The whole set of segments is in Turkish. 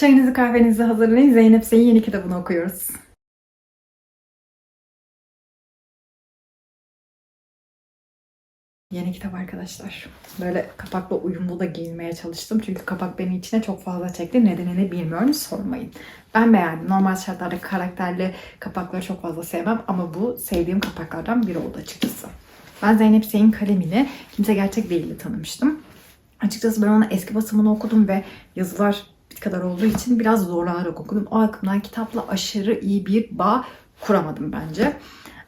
Çayınızı kahvenizi hazırlayın. Zeynep Sey'in yeni kitabını okuyoruz. Yeni kitap arkadaşlar. Böyle kapakla uyumlu da giyinmeye çalıştım. Çünkü kapak beni içine çok fazla çekti. Nedenini bilmiyorum sormayın. Ben beğendim. Normal şartlarda karakterli kapakları çok fazla sevmem. Ama bu sevdiğim kapaklardan biri oldu açıkçası. Ben Zeynep Sey'in kalemini kimse gerçek değildi tanımıştım. Açıkçası ben onun eski basımını okudum ve yazılar kadar olduğu için biraz zorlanarak okudum. O akımdan kitapla aşırı iyi bir bağ kuramadım bence.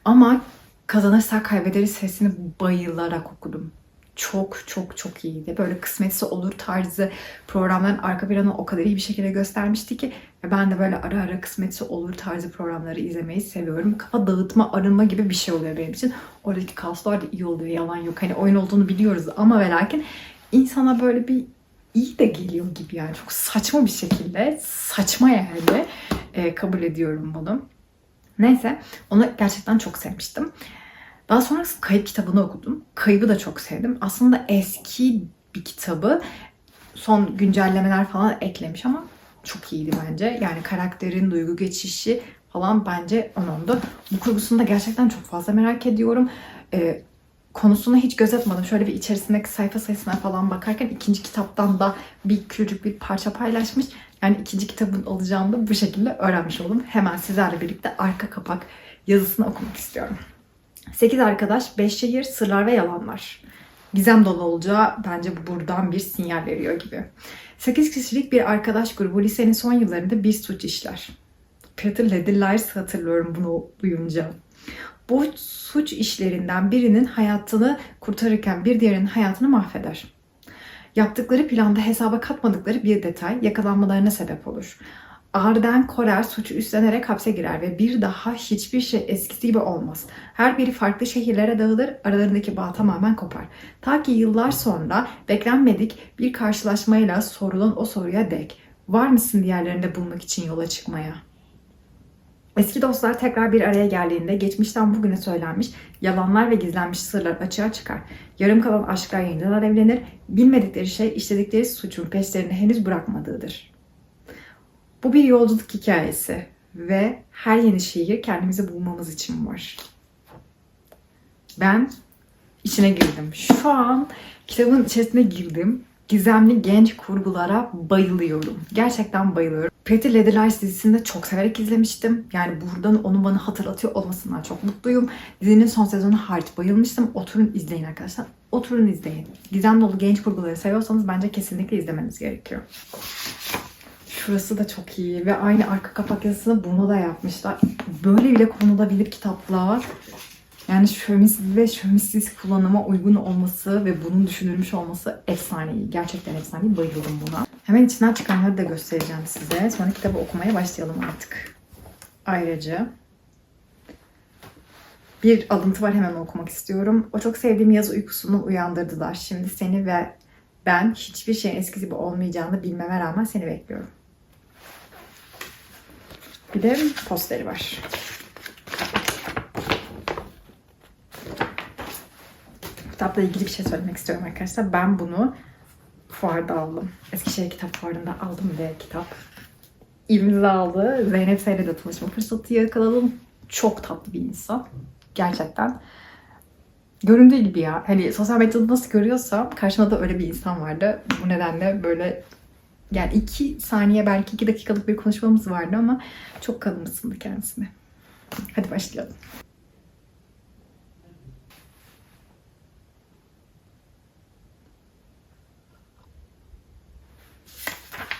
Ama kazanırsak kaybederiz sesini bayılarak okudum. Çok çok çok iyiydi. Böyle kısmetse olur tarzı programların arka planı o kadar iyi bir şekilde göstermişti ki ben de böyle ara ara kısmetse olur tarzı programları izlemeyi seviyorum. Kafa dağıtma, arınma gibi bir şey oluyor benim için. Oradaki kaoslar da iyi oluyor, yalan yok. Hani oyun olduğunu biliyoruz ama ve lakin insana böyle bir iyi de geliyor gibi yani. Çok saçma bir şekilde, saçma yani e, kabul ediyorum bunu. Neyse, onu gerçekten çok sevmiştim. Daha sonra Kayıp kitabını okudum. Kayıp'ı da çok sevdim. Aslında eski bir kitabı son güncellemeler falan eklemiş ama çok iyiydi bence. Yani karakterin duygu geçişi falan bence onundu. Bu kurgusunu da gerçekten çok fazla merak ediyorum. Ee, konusunu hiç gözetmedim. Şöyle bir içerisindeki sayfa sayısına falan bakarken ikinci kitaptan da bir küçücük bir parça paylaşmış. Yani ikinci kitabın olacağını da bu şekilde öğrenmiş oldum. Hemen sizlerle birlikte arka kapak yazısını okumak istiyorum. 8 arkadaş, 5 şehir, sırlar ve yalanlar. Gizem dolu olacağı bence buradan bir sinyal veriyor gibi. 8 kişilik bir arkadaş grubu lisenin son yıllarında bir suç işler. Peter Ledillers hatırlıyorum bunu duyunca. Bu suç işlerinden birinin hayatını kurtarırken bir diğerinin hayatını mahveder. Yaptıkları planda hesaba katmadıkları bir detay yakalanmalarına sebep olur. Arden Korer suçu üstlenerek hapse girer ve bir daha hiçbir şey eskisi gibi olmaz. Her biri farklı şehirlere dağılır, aralarındaki bağ tamamen kopar. Ta ki yıllar sonra beklenmedik bir karşılaşmayla sorulan o soruya dek. Var mısın diğerlerinde bulmak için yola çıkmaya? Eski dostlar tekrar bir araya geldiğinde geçmişten bugüne söylenmiş yalanlar ve gizlenmiş sırlar açığa çıkar. Yarım kalan aşklar yeniden alevlenir. Bilmedikleri şey işledikleri suçun peşlerini henüz bırakmadığıdır. Bu bir yolculuk hikayesi ve her yeni şehir kendimizi bulmamız için var. Ben içine girdim. Şu an kitabın içerisine girdim. Gizemli genç kurgulara bayılıyorum. Gerçekten bayılıyorum. Pretty Lady Lies dizisini de çok severek izlemiştim. Yani buradan onu bana hatırlatıyor olmasından çok mutluyum. Dizinin son sezonu hariç bayılmıştım. Oturun izleyin arkadaşlar. Oturun izleyin. Gizem dolu genç kurguları seviyorsanız bence kesinlikle izlemeniz gerekiyor. Şurası da çok iyi ve aynı arka kapak yazısını bunu da yapmışlar. Böyle bile konulabilir kitaplar. Yani şömiz ve şömizsiz kullanıma uygun olması ve bunun düşünülmüş olması efsane iyi. Gerçekten efsane. Bayıldım buna. Hemen içinden çıkanları da göstereceğim size. Sonra kitabı okumaya başlayalım artık. Ayrıca bir alıntı var hemen okumak istiyorum. O çok sevdiğim yaz uykusunu uyandırdılar. Şimdi seni ve ben hiçbir şeyin eskisi gibi olmayacağını bilmeme rağmen seni bekliyorum. Bir de posteri var. Kitapla ilgili bir şey söylemek istiyorum arkadaşlar. Ben bunu fuarda aldım. Eskişehir Kitap Fuarı'nda aldım ve kitap imzalı. Zeynep Seyre de tanışma fırsatı yakaladım. Çok tatlı bir insan. Gerçekten. Göründüğü gibi ya. Hani sosyal medyada nasıl görüyorsam karşımda da öyle bir insan vardı. Bu nedenle böyle yani iki saniye belki iki dakikalık bir konuşmamız vardı ama çok kalın ısındı kendisine. Hadi başlayalım.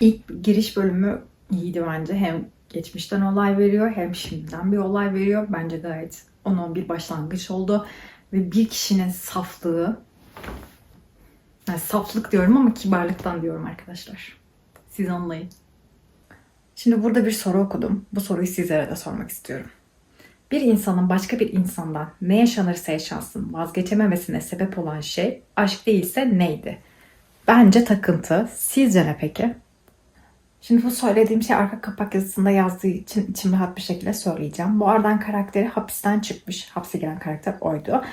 İlk giriş bölümü iyiydi bence. Hem geçmişten olay veriyor hem şimdiden bir olay veriyor. Bence gayet 10-11 başlangıç oldu. Ve bir kişinin saflığı yani saflık diyorum ama kibarlıktan diyorum arkadaşlar. Siz anlayın. Şimdi burada bir soru okudum. Bu soruyu sizlere de sormak istiyorum. Bir insanın başka bir insandan ne yaşanırsa yaşansın vazgeçememesine sebep olan şey aşk değilse neydi? Bence takıntı. Sizce ne peki? Şimdi bu söylediğim şey arka kapak yazısında yazdığı için içim rahat bir şekilde söyleyeceğim. Bu Ardan karakteri hapisten çıkmış. Hapse giren karakter oydu.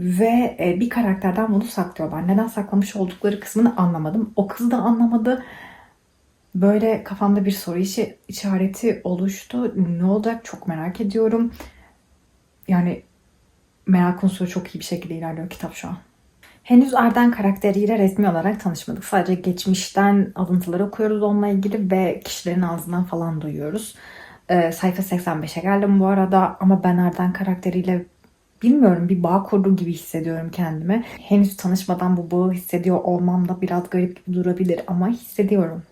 Ve e, bir karakterden bunu saklıyorlar. Neden saklamış oldukları kısmını anlamadım. O kız da anlamadı. Böyle kafamda bir soru işi, işareti oluştu. Ne olacak çok merak ediyorum. Yani merak unsuru çok iyi bir şekilde ilerliyor kitap şu an. Henüz Arden karakteriyle resmi olarak tanışmadık. Sadece geçmişten alıntıları okuyoruz onunla ilgili ve kişilerin ağzından falan duyuyoruz. Ee, sayfa 85'e geldim bu arada ama ben Arden karakteriyle bilmiyorum bir bağ kurduğum gibi hissediyorum kendimi. Henüz tanışmadan bu bağı hissediyor olmam da biraz garip gibi durabilir ama hissediyorum.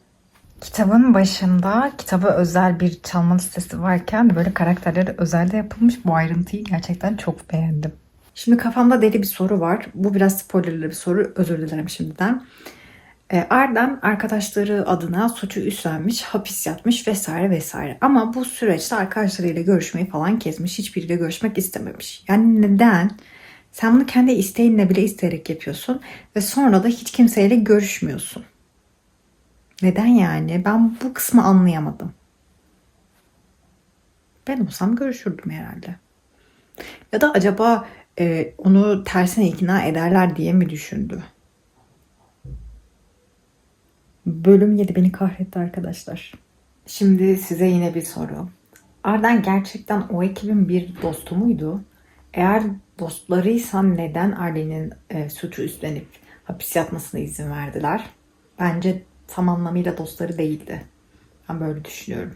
Kitabın başında kitaba özel bir çalma listesi varken böyle karakterlere özel de yapılmış bu ayrıntıyı gerçekten çok beğendim. Şimdi kafamda deli bir soru var. Bu biraz spoilerlı bir soru. Özür dilerim şimdiden. Erdem arkadaşları adına suçu üstlenmiş, hapis yatmış vesaire vesaire. Ama bu süreçte arkadaşlarıyla görüşmeyi falan kesmiş. Hiçbiriyle görüşmek istememiş. Yani neden? Sen bunu kendi isteğinle bile isteyerek yapıyorsun ve sonra da hiç kimseyle görüşmüyorsun. Neden yani? Ben bu kısmı anlayamadım. Ben olsam görüşürdüm herhalde. Ya da acaba e, onu tersine ikna ederler diye mi düşündü? Bölüm 7 beni kahretti arkadaşlar. Şimdi size yine bir soru. Arden gerçekten o ekibin bir dostu muydu? Eğer dostlarıysan neden Arden'in e, suçu üstlenip hapis yatmasına izin verdiler? Bence tam anlamıyla dostları değildi. Ben böyle düşünüyorum.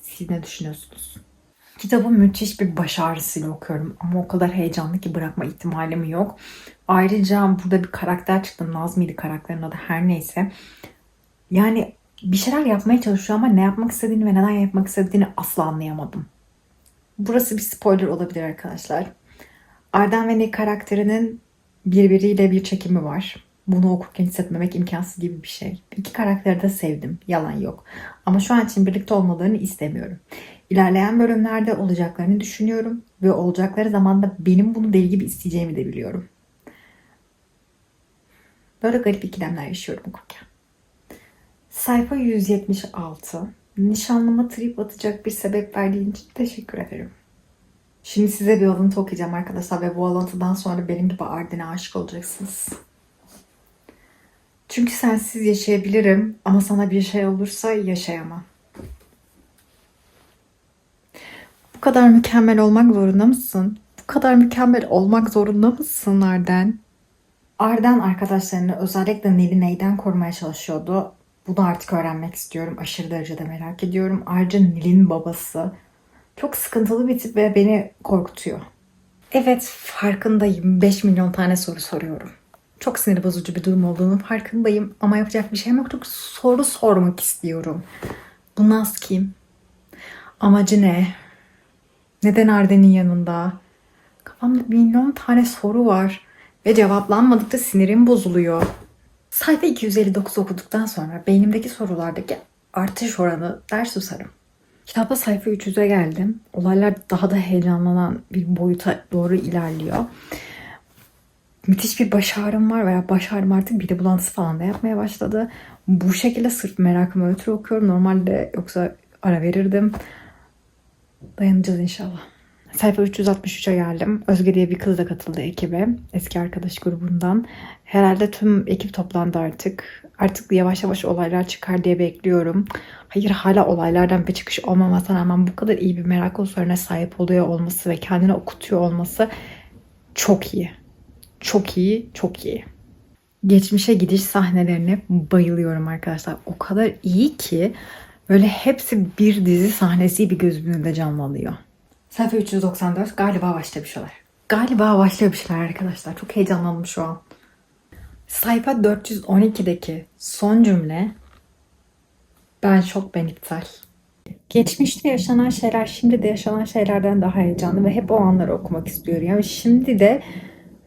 Siz ne düşünüyorsunuz? Kitabı müthiş bir baş ağrısıyla okuyorum ama o kadar heyecanlı ki bırakma ihtimalim yok. Ayrıca burada bir karakter çıktı. Nazmi'ydi karakterin adı her neyse. Yani bir şeyler yapmaya çalışıyor ama ne yapmak istediğini ve neden yapmak istediğini asla anlayamadım. Burası bir spoiler olabilir arkadaşlar. Arden ve Nick karakterinin birbiriyle bir çekimi var. Bunu okurken hissetmemek imkansız gibi bir şey. İki karakteri de sevdim. Yalan yok. Ama şu an için birlikte olmalarını istemiyorum. İlerleyen bölümlerde olacaklarını düşünüyorum ve olacakları zamanda benim bunu deli gibi isteyeceğimi de biliyorum. Böyle garip ikilemler yaşıyorum okurken. Sayfa 176. Nişanlıma trip atacak bir sebep verdiğin için teşekkür ederim. Şimdi size bir alıntı okuyacağım arkadaşlar ve bu alıntıdan sonra benim gibi Arden'e aşık olacaksınız. Çünkü sensiz yaşayabilirim ama sana bir şey olursa yaşayamam. Bu kadar mükemmel olmak zorunda mısın? Bu kadar mükemmel olmak zorunda mısın Arden? Arden arkadaşlarını özellikle Nil'i neyden korumaya çalışıyordu? Bunu artık öğrenmek istiyorum. Aşırı derecede merak ediyorum. Ayrıca Nil'in babası çok sıkıntılı bir tip ve beni korkutuyor. Evet farkındayım. 5 milyon tane soru soruyorum. Çok sinir bozucu bir durum olduğunu farkındayım. Ama yapacak bir şeyim yok. Çok soru sormak istiyorum. Bu Naz kim? Amacı ne? Neden Arden'in yanında? Kafamda milyon tane soru var. Ve cevaplanmadıkça sinirim bozuluyor. Sayfa 259 okuduktan sonra beynimdeki sorulardaki artış oranı ders susarım. Kitapta sayfa 300'e geldim. Olaylar daha da heyecanlanan bir boyuta doğru ilerliyor. Müthiş bir baş ağrım var veya baş ağrım artık bir de bulantısı falan da yapmaya başladı. Bu şekilde sırf merakımı ötürü okuyorum. Normalde yoksa ara verirdim. Dayanacağız inşallah. Sayfa 363'e geldim. Özge diye bir kız da katıldı ekibe. Eski arkadaş grubundan. Herhalde tüm ekip toplandı artık. Artık yavaş yavaş olaylar çıkar diye bekliyorum. Hayır hala olaylardan bir çıkış olmamasına rağmen bu kadar iyi bir merak unsuruna sahip oluyor olması ve kendini okutuyor olması çok iyi. Çok iyi, çok iyi. Geçmişe gidiş sahnelerine bayılıyorum arkadaşlar. O kadar iyi ki böyle hepsi bir dizi sahnesi bir gözümün önünde canlanıyor. Sayfa 394 galiba başlamışlar. Galiba başlamışlar arkadaşlar. Çok heyecanlandım şu an. Sayfa 412'deki son cümle ben şok ben iptal. Geçmişte yaşanan şeyler şimdi de yaşanan şeylerden daha heyecanlı ve hep o anları okumak istiyorum. Yani şimdi de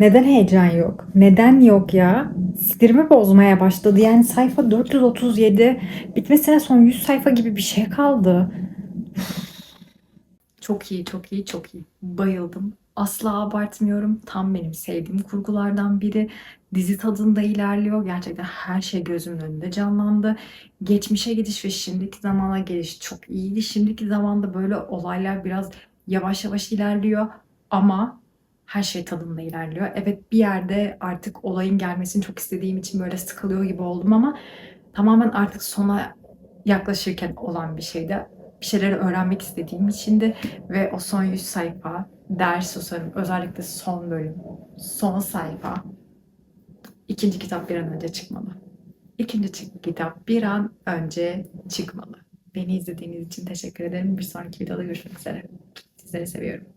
neden heyecan yok? Neden yok ya? Sinirimi bozmaya başladı. Yani sayfa 437 bitmesine son 100 sayfa gibi bir şey kaldı. Çok iyi, çok iyi, çok iyi. Bayıldım. Asla abartmıyorum. Tam benim sevdiğim kurgulardan biri. Dizi tadında ilerliyor. Gerçekten her şey gözümün önünde canlandı. Geçmişe gidiş ve şimdiki zamana geliş çok iyiydi. Şimdiki zamanda böyle olaylar biraz yavaş yavaş ilerliyor. Ama her şey tadında ilerliyor. Evet bir yerde artık olayın gelmesini çok istediğim için böyle sıkılıyor gibi oldum ama tamamen artık sona yaklaşırken olan bir şeydi. Bir şeyleri öğrenmek istediğim içindi ve o son 100 sayfa ders umarım özellikle son bölüm, son sayfa ikinci kitap bir an önce çıkmalı. İkinci kitap bir an önce çıkmalı. Beni izlediğiniz için teşekkür ederim. Bir sonraki videoda görüşmek üzere. Sizleri seviyorum.